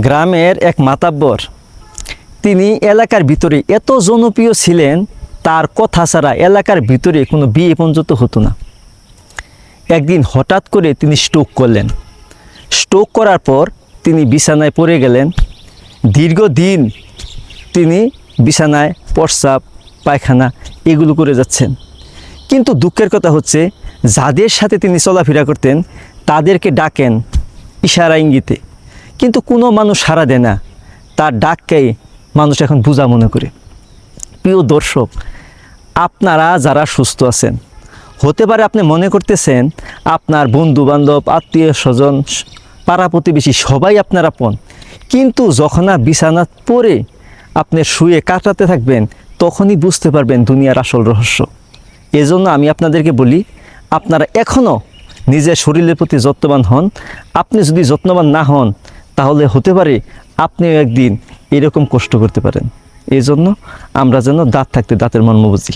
গ্রামের এক মাতাব্বর। তিনি এলাকার ভিতরে এত জনপ্রিয় ছিলেন, তার কথা ছাড়া এলাকার ভিতরে কোনো বিয়ে পর্যন্ত হতো না। একদিন হঠাৎ করে তিনি স্ট্রোক করলেন। স্ট্রোক করার পর তিনি বিছানায় পড়ে গেলেন। দীর্ঘদিন তিনি বিছানায় প্রস্রাব, পায়খানা এগুলো করে যাচ্ছেন। কিন্তু দুঃখের কথা হচ্ছে, যাদের সাথে তিনি চলাফেরা করতেন, তাদেরকে ডাকেন ইশারা ইঙ্গিতে। কিন্তু কোনো মানুষ সাড়া দেয় না। তার ডাককেই মানুষ এখন বোঝা মনে করে। প্রিয় দর্শক, আপনারা যারা সুস্থ আছেন, হতে পারে আপনি মনে করতেছেন আপনার বন্ধু বান্ধব আত্মীয় স্বজন, পাড়া প্রতিবেশী সবাই আপনার আপন। কিন্তু যখন বিছানা পরে আপনি শুয়ে কাটাতে থাকবেন, তখনই বুঝতে পারবেন দুনিয়ার আসল রহস্য। এজন্য আমি আপনাদেরকে বলি, আপনারা এখনও নিজের শরীরের প্রতি যত্নবান হন। আপনি যদি যত্নবান না হন তাহলে হতে পারে আপনিও একদিন এরকম কষ্ট করতে পারেন। এই জন্য আমরা যেন দাঁত থাকতে দাঁতের মর্ম বুঝি